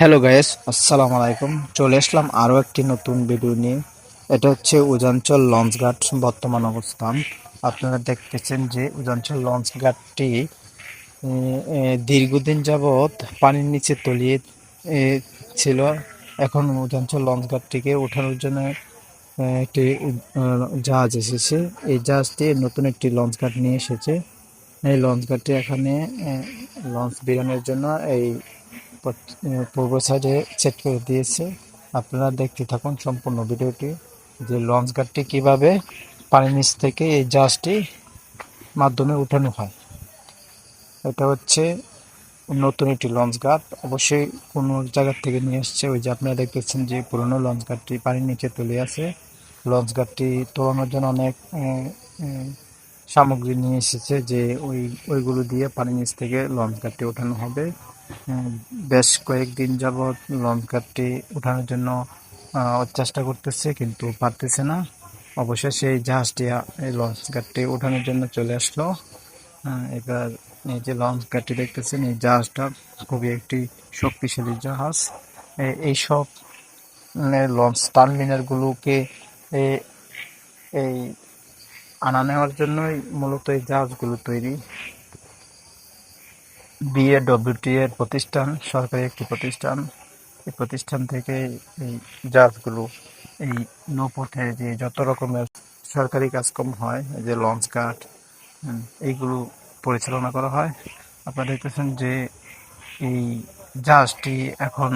Hello guys আসসালামু আলাইকুম চলে আসলাম আরও একটি নতুন ভিডিও নিয়ে। এটা হচ্ছে উজাঞ্চল লঞ্চঘাট বর্তমান অবস্থান। আপনারা দেখতেছেন যে উজাঞ্চল লঞ্চঘাটটি দীর্ঘদিন যাবৎ পানির নিচে তলিয়ে ছিল। এখন উজাঞ্চল লঞ্চঘাটটিকে ওঠানোর জন্য একটি জাহাজ এসেছে। এই জাহাজটি নতুন একটি লঞ্চঘাট নিয়ে এসেছে। এই লঞ্চঘাটটি এখানে লঞ্চ বিরানোর জন্য এই পূর্ব সাইডে সেট করে দিয়েছে। আপনারা দেখতে থাকুন সম্পূর্ণ ভিডিওটি, যে লঞ্চ গার্ডটি কীভাবে পানির নিচ থেকে এই জাহাজটি মাধ্যমে উঠানো হয়। এটা হচ্ছে নতুন একটি লঞ্চ গার্ড অবশ্যই কোনো জায়গা থেকে নিয়ে এসছে, ওই যে আপনারা দেখতেছেন যে পুরনো লঞ্চ গার্ডটি পানির নিচে তুলে আছে। লঞ্চ গার্ডটি তোলানোর জন্য অনেক সামগ্রী নিয়ে এসেছে যে ওই, ওইগুলো দিয়ে পানির নিচ থেকে লঞ্চ গার্ডটি ওঠানো হবে। বেশ কয়েকদিন যাবৎ গার্ডটি ওঠানোর জন্য চেষ্টা করতেছে কিন্তু পারতেছে না। অবশ্যই সেই জাহাজটি এই লঞ্চ গার্ডটি ওঠানোর জন্য চলে আসলো। এবার এই যে লঞ্চ গার্ডটি দেখতেছেন, এই জাহাজটা খুবই একটি শক্তিশালী জাহাজ। এইসব লঞ্চ টার্মিনালগুলোকে এই আনা নেওয়ার জন্যই মূলত এই জাহাজগুলো তৈরি। বিএডব্লিউটি এর প্রতিষ্ঠান, সরকারি একটি প্রতিষ্ঠান। এই প্রতিষ্ঠান থেকে এই জাহাজগুলো এই নৌপথে যে যত রকমের সরকারি কাজকর্ম হয় যে লঞ্চ গার্ড এইগুলো পরিচালনা করা হয়। আপনারা দেখতেছেন যে এই জাহাজটি এখন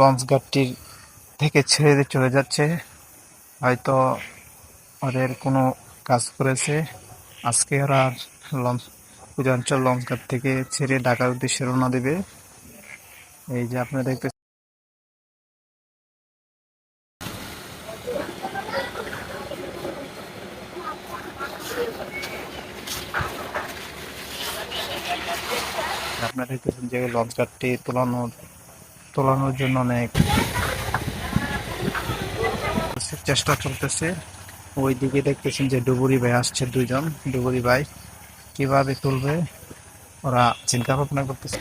লঞ্চ গার্ডটির থেকে ছেড়ে চলে যাচ্ছে। হয়তো ওদের কোনো কাজ করেছে। আজকে ওরা লঞ্চ পূজাঞ্চল লঞ্চ ঘাট থেকে ছেড়ে ঢাকার উদ্দেশ্যে রওনা দেবে। এই যে আপনারা দেখতে আপনারা দেখতেছেন যে লঞ্চ তোলানোর তোলানোর জন্য অনেক চেষ্টা চলতেছে। ওই দিকে দেখতেছেন যে ডুবুরি ভাই আসছে দুইজন, ডুবুরি ভাই কীভাবে তুলবে? ওরা চিন্তা ভাবনা করতেছে।